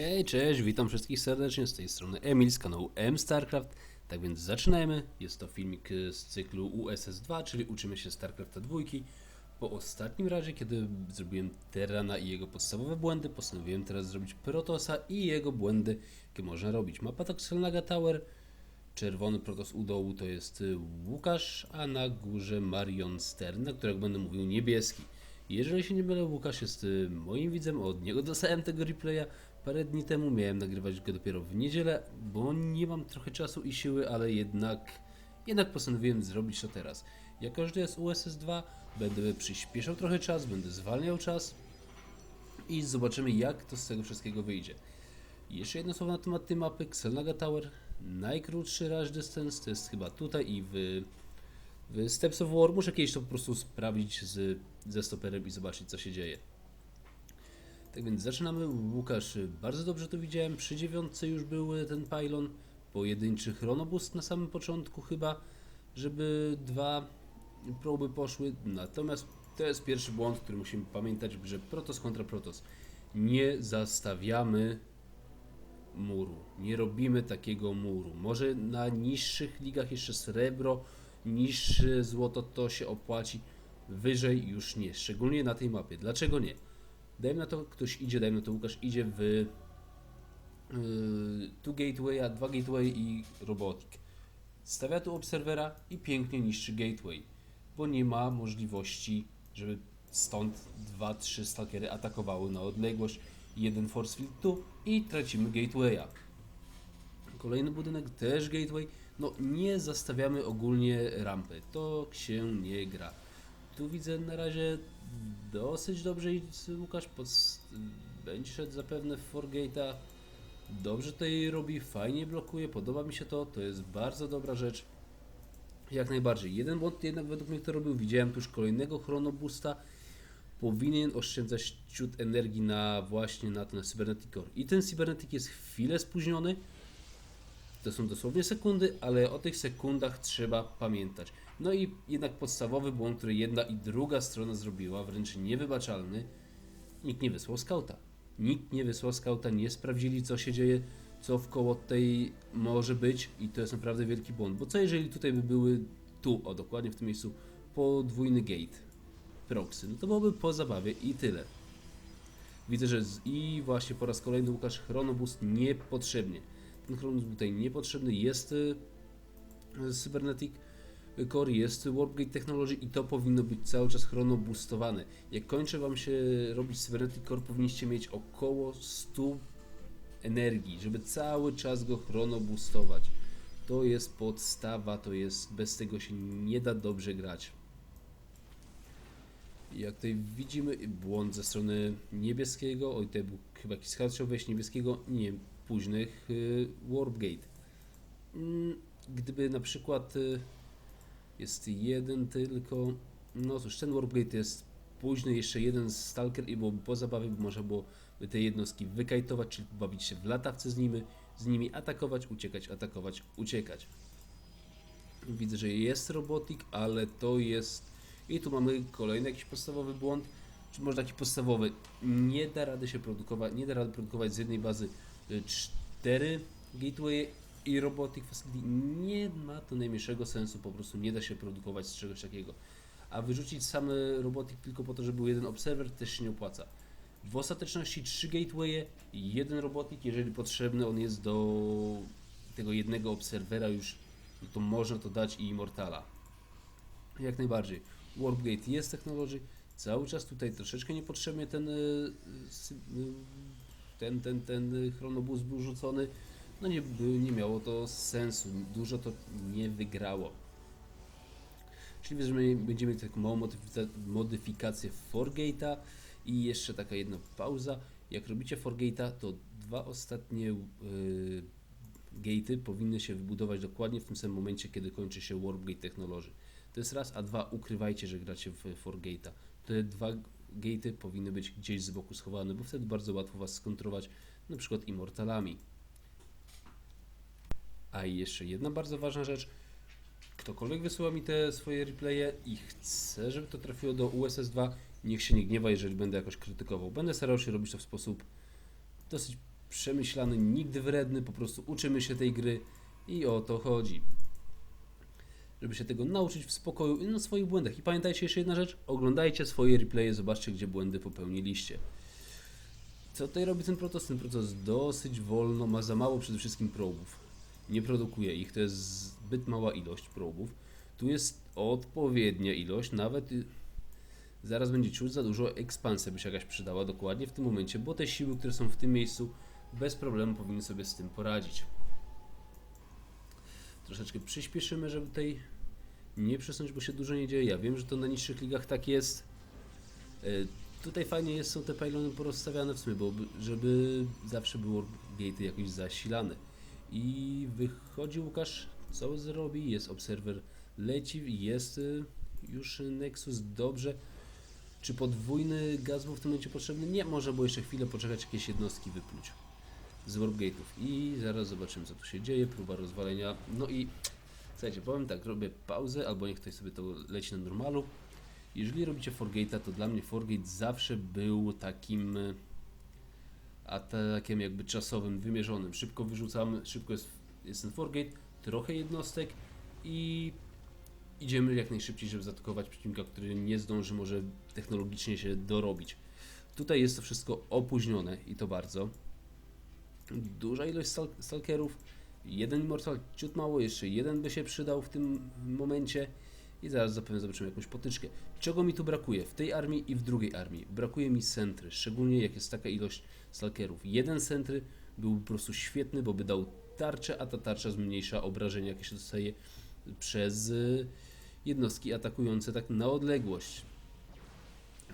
Hej, cześć, witam wszystkich serdecznie z tej strony Emil z kanału M StarCraft. Tak więc zaczynajmy. Jest to filmik y, z cyklu USS2, czyli uczymy się StarCrafta 2. Po ostatnim razie, kiedy zrobiłem Terrana i jego podstawowe błędy, postanowiłem teraz zrobić Protosa i jego błędy, jakie można robić. Mapa Toxelnaga Tower, czerwony Protos u dołu to jest y, Łukasz, a na górze Marion Stern, na którego będę mówił niebieski. Jeżeli się nie mylę, Łukasz jest y, moim widzem, od niego dostałem tego replaya parę dni temu, miałem nagrywać go dopiero w niedzielę, bo nie mam trochę czasu i siły, ale jednak, jednak postanowiłem zrobić to teraz. Jako, że to jest USS 2, będę przyspieszał trochę czas, będę zwalniał czas i zobaczymy jak to z tego wszystkiego wyjdzie. Jeszcze jedno słowo na temat tej mapy, Xelnaga Tower, najkrótszy rush distance, to jest chyba tutaj i w w Steps of War muszę kiedyś to po prostu sprawdzić z, ze stoperem i zobaczyć co się dzieje. Tak więc zaczynamy. Łukasz, bardzo dobrze to widziałem. Przy dziewiątce już był ten pylon. Pojedynczy chronoboost na samym początku chyba, żeby dwa proby poszły. Natomiast to jest pierwszy błąd, który musimy pamiętać w grze Protoss kontra Protoss. Nie zastawiamy muru. Nie robimy takiego muru. Może na niższych ligach jeszcze srebro, niższe złoto to się opłaci. Wyżej już nie. Szczególnie na tej mapie. Dlaczego nie? Dajmy na to, ktoś idzie, dajmy na to Łukasz idzie w yy, tu gatewaya, dwa gateway i robotik. Stawia tu obserwera i pięknie niszczy gateway, bo nie ma możliwości, żeby stąd dwa, trzy stalkery atakowały na odległość. Jeden force field tu i tracimy gatewaya. Kolejny budynek, też gateway. No nie zastawiamy ogólnie rampy. To się nie gra. Tu widzę na razie dosyć dobrze i Łukasz pod... będzie szedł zapewne w Forgate'a. Dobrze tutaj robi, fajnie blokuje, podoba mi się to, to jest bardzo dobra rzecz. Jak najbardziej. Jeden błąd jednak według mnie to robił, widziałem już kolejnego chronoboosta. Powinien oszczędzać ciut energii na właśnie na ten Cybernetic Core. I ten Cybernetic jest chwilę spóźniony, to są dosłownie sekundy, ale o tych sekundach trzeba pamiętać. No i jednak podstawowy błąd, który jedna i druga strona zrobiła, wręcz niewybaczalny, nikt nie wysłał skauta. Nikt nie wysłał skauta, nie sprawdzili co się dzieje, co wkoło tej może być i to jest naprawdę wielki błąd. Bo co jeżeli tutaj by były tu, o dokładnie w tym miejscu, podwójny gate proxy, no to byłoby po zabawie i tyle. Widzę, że z, i właśnie po raz kolejny Łukasz Chronoboost niepotrzebnie. Ten Chronoboost tutaj niepotrzebny, jest y, Cybernetic Core, jest Warpgate Technology i to powinno być cały czas chronoboostowane. Jak kończy Wam się robić Cybernetic Core, powinniście mieć około 100 energii, żeby cały czas go chronoboostować. To jest podstawa, to jest, bez tego się nie da dobrze grać. Jak tutaj widzimy błąd ze strony niebieskiego, oj tutaj był chyba jakiś wejść niebieskiego, nie, późnych y, Warpgate. Mm, Gdyby na przykład y, jest jeden tylko, no cóż, ten Warpgate jest późny, jeszcze jeden Stalker i byłoby po zabawie, bo można było by te jednostki wykajtować, czyli bawić się w latawce z nimi, z nimi atakować, uciekać, atakować, uciekać. Widzę, że jest robotik, ale to jest. I tu mamy kolejny jakiś podstawowy błąd. Czy może taki podstawowy? Nie da rady się produkować, nie da rady produkować z jednej bazy y, cztery gateway i robotic facility. Nie ma to najmniejszego sensu, po prostu nie da się produkować z czegoś takiego. A wyrzucić same robotik tylko po to, żeby był jeden obserwer też się nie opłaca. W ostateczności trzy gatewaye jeden robotik, jeżeli potrzebny on jest do tego jednego obserwera już, no to można to dać i Immortala. Jak najbardziej. Warpgate jest technology, cały czas tutaj troszeczkę niepotrzebnie ten, y, y, ten, ten, ten chronobus był rzucony. No nie, nie miało to sensu, dużo to nie wygrało. Czyli że my będziemy mieli taką małą modyfika- modyfikację Forgate'a i jeszcze taka jedna pauza. Jak robicie Forgate'a, to dwa ostatnie yy, gate'y powinny się wybudować dokładnie w tym samym momencie, kiedy kończy się Warpgate Technology. To jest raz, a dwa, ukrywajcie, że gracie w Forgate'a. Te dwa gate'y powinny być gdzieś z boku schowane, bo wtedy bardzo łatwo was skontrować, na przykład Immortalami. A jeszcze jedna bardzo ważna rzecz. Ktokolwiek wysyła mi te swoje replaye i chce, żeby to trafiło do USS2, niech się nie gniewa, jeżeli będę jakoś krytykował. Będę starał się robić to w sposób dosyć przemyślany, nigdy wredny, po prostu uczymy się tej gry i o to chodzi. Żeby się tego nauczyć w spokoju i na swoich błędach. I pamiętajcie jeszcze jedna rzecz, oglądajcie swoje replaye, zobaczcie gdzie błędy popełniliście. Co tutaj robi ten proces? Ten proces dosyć wolno, ma za mało przede wszystkim probów. Nie produkuje ich, to jest zbyt mała ilość probów. Tu jest odpowiednia ilość, nawet y, zaraz będzie czuć za dużo, ekspansja by się jakaś przydała dokładnie w tym momencie, bo te siły, które są w tym miejscu, bez problemu powinny sobie z tym poradzić. Troszeczkę przyspieszymy, żeby tutaj nie przesunąć, bo się dużo nie dzieje. Ja wiem, że to na niższych ligach tak jest. Y, Tutaj fajnie jest, są te pylony porozstawiane w sumie, bo by- żeby zawsze było gatey jakoś zasilane. I wychodzi Łukasz, co zrobi? Jest obserwer, leci, jest y, już Nexus, dobrze. Czy podwójny gaz był w tym momencie potrzebny? Nie, może było jeszcze chwilę poczekać, jakieś jednostki wypluć z warp gate'ów. I zaraz zobaczymy, co tu się dzieje, próba rozwalenia. No i słuchajcie, powiem tak, robię pauzę, albo niech ktoś sobie to leci na normalu. Jeżeli robicie Forgate'a, to dla mnie Forgate zawsze był takim e, atakiem jakby czasowym, wymierzonym. Szybko wyrzucamy, szybko jest, jest ten Forgate, trochę jednostek i idziemy jak najszybciej, żeby zaatakować przeciwnika, który nie zdąży może technologicznie się dorobić. Tutaj jest to wszystko opóźnione i to bardzo. Duża ilość stal- stalkerów, jeden Immortal, ciut mało, jeszcze jeden by się przydał w tym momencie i zaraz zapewne zobaczymy jakąś potyczkę. Czego mi tu brakuje w tej armii i w drugiej armii? Brakuje mi centry, szczególnie jak jest taka ilość stalkerów. Jeden centry byłby po prostu świetny, bo by dał tarczę, a ta tarcza zmniejsza obrażenia, jakie się dostaje przez y, jednostki atakujące tak na odległość.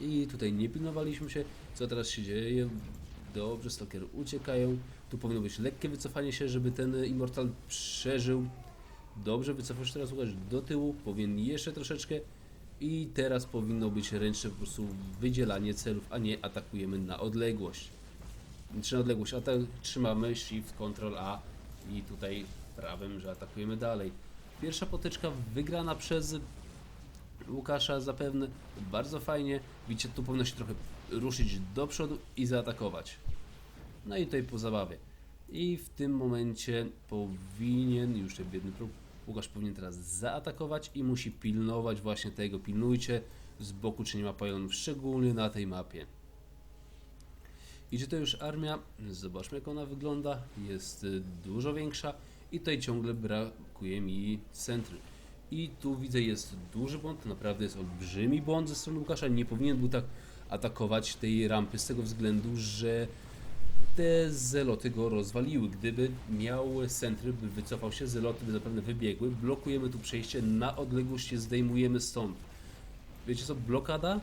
I tutaj nie pilnowaliśmy się, co teraz się dzieje. Dobrze, stalkery uciekają. Tu powinno być lekkie wycofanie się, żeby ten Immortal przeżył. Dobrze, wycofał się teraz Łukasz do tyłu, powinien jeszcze troszeczkę i teraz powinno być ręczne po prostu wydzielanie celów, a nie atakujemy na odległość. Czy na odległość, a tak trzymamy Shift, Ctrl A i tutaj prawym, że atakujemy dalej. Pierwsza potyczka wygrana przez Łukasza zapewne, bardzo fajnie. Widzicie, tu powinno się trochę ruszyć do przodu i zaatakować. No i tutaj po zabawie. I w tym momencie powinien, już ten biedny próg, Łukasz powinien teraz zaatakować i musi pilnować właśnie tego. Pilnujcie z boku, czy nie ma pająków, szczególnie na tej mapie. I czy to już armia? Zobaczmy jak ona wygląda. Jest y, dużo większa i tutaj ciągle brakuje mi centry. I tu widzę jest duży błąd, naprawdę jest olbrzymi błąd ze strony Łukasza. Nie powinien był tak atakować tej rampy z tego względu, że te zeloty go rozwaliły. Gdyby miał centry, by wycofał się, zeloty by zapewne wybiegły. Blokujemy tu przejście na odległość, je zdejmujemy stąd. Wiecie co? Blokada.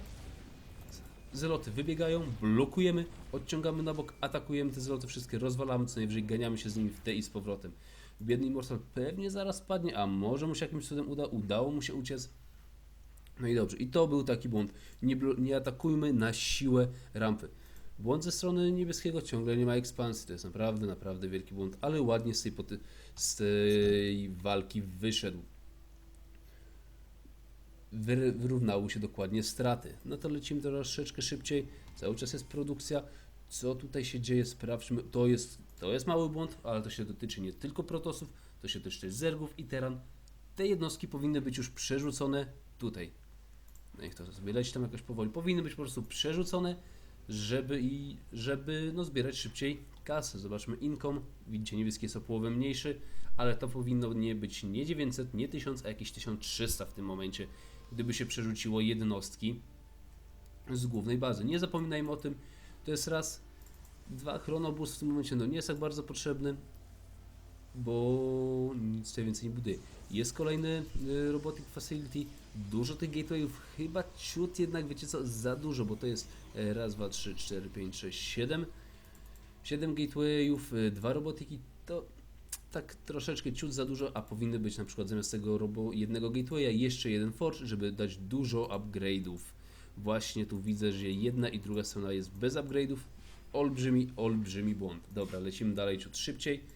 Zeloty wybiegają, blokujemy, odciągamy na bok, atakujemy te zeloty wszystkie, rozwalamy, co najwyżej ganiamy się z nimi w te i z powrotem. Biedny Immortal pewnie zaraz padnie, a może mu się jakimś cudem uda, udało mu się uciec. No i dobrze, i to był taki błąd. Nie, nie atakujmy na siłę rampy. Błąd ze strony niebieskiego ciągle nie ma ekspansji. To jest naprawdę, naprawdę wielki błąd, ale ładnie z tej, z tej walki wyszedł. Wyr- wyrównały się dokładnie straty. No to lecimy troszeczkę szybciej. Cały czas jest produkcja. Co tutaj się dzieje? Sprawdźmy. To jest, to jest mały błąd, ale to się dotyczy nie tylko protosów, to się też zergów i teran. Te jednostki powinny być już przerzucone tutaj. No niech to sobie leci tam jakoś powoli. Powinny być po prostu przerzucone, żeby i żeby no, zbierać szybciej kasę. Zobaczmy income. Widzicie, niebieski jest o połowę mniejszy, ale to powinno nie być nie 900, nie 1000, a jakieś 1300 w tym momencie, gdyby się przerzuciło jednostki z głównej bazy. Nie zapominajmy o tym. To jest raz. Dwa, chronobus w tym momencie no nie jest tak bardzo potrzebny, bo nic tutaj więcej nie buduje. Jest kolejny y, Robotic Facility. Dużo tych gatewayów, chyba ciut jednak, wiecie co, za dużo, bo to jest e, raz, dwa, trzy, cztery, pięć, sześć, siedem. Siedem gatewayów, y, dwa robotyki, to tak troszeczkę ciut za dużo, a powinny być na przykład zamiast tego robo jednego gatewaya jeszcze jeden forge, żeby dać dużo upgrade'ów. Właśnie tu widzę, że jedna i druga strona jest bez upgrade'ów. Olbrzymi, olbrzymi błąd. Dobra, lecimy dalej ciut szybciej.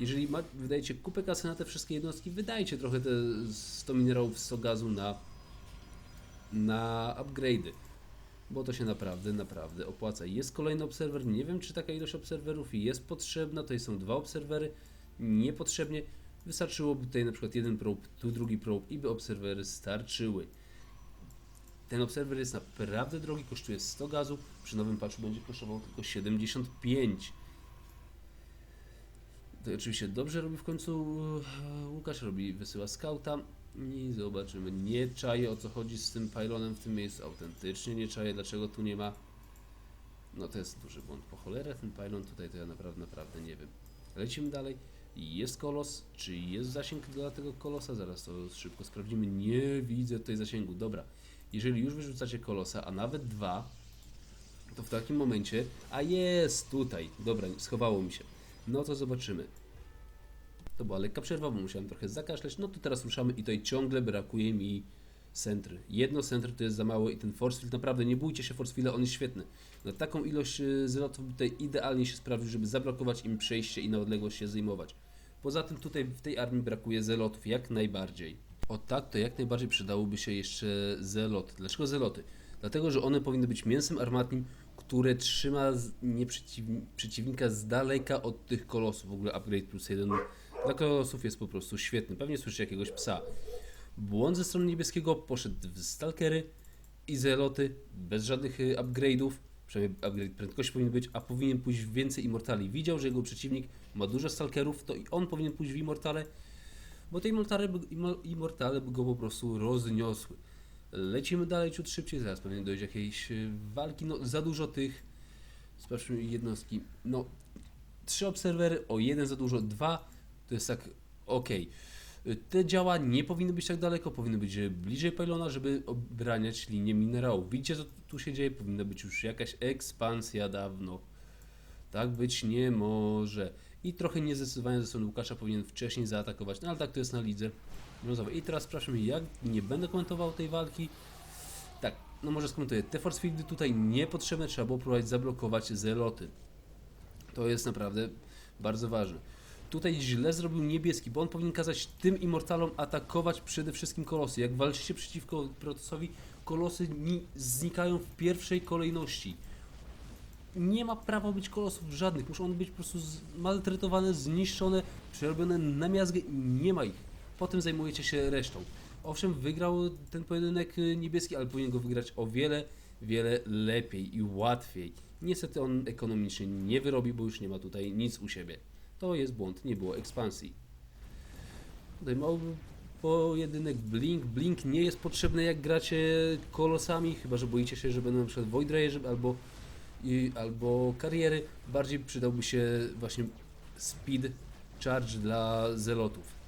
Jeżeli ma, wydajecie kupę kasy na te wszystkie jednostki, wydajcie trochę te 100 minerałów, 100 gazu na, na upgrade'y. bo to się naprawdę, naprawdę opłaca. Jest kolejny obserwer, nie wiem czy taka ilość obserwerów jest potrzebna, tutaj są dwa obserwery, niepotrzebnie. Wystarczyłoby tutaj na przykład jeden probe, tu drugi probe i by obserwery starczyły. Ten obserwer jest naprawdę drogi, kosztuje 100 gazu, przy nowym patchu będzie kosztował tylko 75. To oczywiście dobrze robi w końcu e, Łukasz, robi, wysyła skauta i zobaczymy. Nie czaję o co chodzi z tym pylonem w tym miejscu, autentycznie nie czaję dlaczego tu nie ma. No to jest duży błąd, po cholerę ten pylon tutaj to ja naprawdę, naprawdę nie wiem. Lecimy dalej. Jest kolos, czy jest zasięg dla tego kolosa? Zaraz to szybko sprawdzimy. Nie widzę tutaj zasięgu. Dobra, jeżeli już wyrzucacie kolosa, a nawet dwa, to w takim momencie, a jest tutaj, dobra, schowało mi się. No to zobaczymy. To była lekka przerwa, bo musiałem trochę zakaszleć. No to teraz ruszamy i tutaj ciągle brakuje mi centry. Jedno centry to jest za mało i ten force field, naprawdę nie bójcie się force fielda, on jest świetny. Na taką ilość y, zlotów tutaj idealnie się sprawdził, żeby zablokować im przejście i na odległość się zajmować. Poza tym tutaj w tej armii brakuje zelotów, jak najbardziej. O tak, to jak najbardziej przydałoby się jeszcze zeloty. Dlaczego zeloty? Dlatego, że one powinny być mięsem armatnim, które trzyma przeciwnika z daleka od tych kolosów. W ogóle upgrade plus jeden dla kolosów jest po prostu świetny. Pewnie słyszycie jakiegoś psa. Błąd ze strony niebieskiego poszedł w stalkery i zeloty bez żadnych y, upgrade'ów. Przynajmniej upgrade prędkości powinien być, a powinien pójść w więcej immortali. Widział, że jego przeciwnik ma dużo stalkerów, to i on powinien pójść w immortale, bo te immortale immortale go po prostu rozniosły. Lecimy dalej ciut szybciej, zaraz pewnie dojdzie jakiejś y, walki. No za dużo tych. Sprawdźmy jednostki. No, trzy obserwery, o jeden za dużo, dwa to jest tak ok. Te działa nie powinny być tak daleko, powinny być e, bliżej pylona, żeby obraniać linię minerałów. Widzicie co tu się dzieje? Powinna być już jakaś ekspansja dawno. Tak być nie może. I trochę niezdecydowanie ze strony Łukasza powinien wcześniej zaatakować, no ale tak to jest na lidze brązowej. I teraz sprawdźmy, jak nie będę komentował tej walki. Tak, no może skomentuję. Te force fieldy tutaj niepotrzebne, trzeba było próbować zablokować zeloty. To jest naprawdę bardzo ważne. Tutaj źle zrobił niebieski, bo on powinien kazać tym immortalom atakować przede wszystkim kolosy. Jak walczycie przeciwko Protosowi, kolosy ni- znikają w pierwszej kolejności. Nie ma prawa być kolosów żadnych, muszą one być po prostu maltretowane, zniszczone, przerobione na miazgę nie ma ich. Potem zajmujecie się resztą. Owszem, wygrał ten pojedynek y, niebieski, ale powinien go wygrać o wiele, wiele lepiej i łatwiej. Niestety on ekonomicznie nie wyrobi, bo już nie ma tutaj nic u siebie. To jest błąd, nie było ekspansji. Tutaj pojedynek Blink. Blink nie jest potrzebny jak gracie kolosami, chyba że boicie się, że będą przykład Void albo, i, albo kariery. Bardziej przydałby się właśnie speed charge dla zelotów.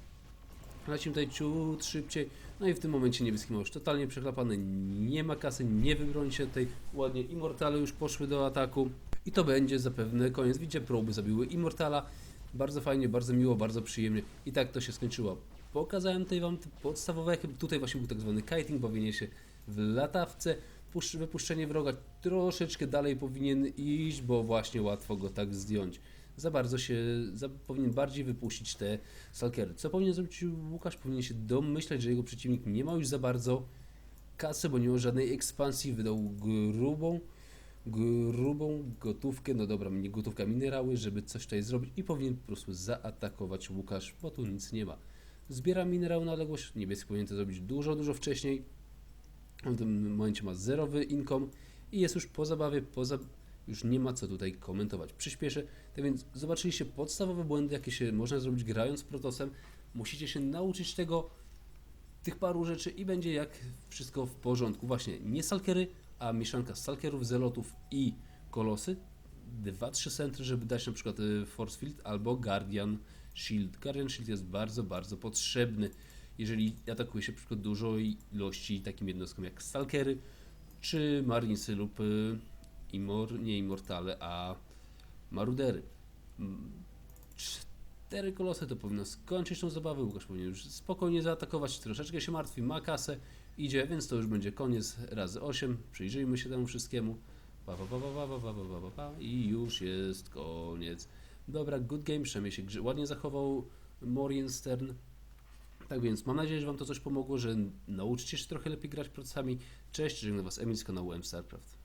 Lecimy tutaj ciut szybciej. No i w tym momencie niebieski ma już totalnie przeklapany. Nie ma kasy, nie wybroni się tutaj ładnie. Immortale już poszły do ataku. I to będzie zapewne koniec. Widzicie, proby zabiły Immortala. Bardzo fajnie, bardzo miło, bardzo przyjemnie. I tak to się skończyło. Pokazałem tutaj Wam podstawowe, tutaj właśnie był tak zwany kiting, bawienie się w latawce. Pusz- Wypuszczenie wroga troszeczkę dalej powinien iść, bo właśnie łatwo go tak zdjąć. Za bardzo się, za, powinien bardziej wypuścić te stalkery. Co powinien zrobić Łukasz? Powinien się domyślać, że jego przeciwnik nie ma już za bardzo kasy, bo nie ma żadnej ekspansji, wydał grubą, grubą gotówkę, no dobra, nie gotówka, minerały, żeby coś tutaj zrobić i powinien po prostu zaatakować Łukasz, bo tu nic nie ma. Zbiera minerał na odległość, niebieski powinien to zrobić dużo, dużo wcześniej. W tym momencie ma zerowy income i jest już po zabawie, poza, już nie ma co tutaj komentować. Przyspieszę, tak więc zobaczyliście podstawowe błędy, jakie się można zrobić grając Protosem. Musicie się nauczyć tego, tych paru rzeczy i będzie jak wszystko w porządku. Właśnie nie stalkery, a mieszanka stalkerów, zelotów i kolosy. Dwa, trzy centry, żeby dać na przykład y, Force Field albo Guardian Shield. Guardian Shield jest bardzo, bardzo potrzebny, jeżeli atakuje się na przykład dużej ilości takim jednostkom jak stalkery, czy Marinesy lub Immor, nie Immortale, a Marudery. Mm, Cztery kolosy to powinno skończyć tą zabawę. Łukasz powinien już spokojnie zaatakować, troszeczkę się martwi, ma kasę, idzie, więc to już będzie koniec razy 8. Przyjrzyjmy się temu wszystkiemu. Pa, pa, pa, pa, pa, pa, pa, pa, pa, I już jest koniec. Dobra, good game, przynajmniej się ładnie zachował Morienstern. Tak więc mam nadzieję, że Wam to coś pomogło, że nauczycie się trochę lepiej grać procesami. Cześć, żegnam Was Emil z kanału M StarCraft.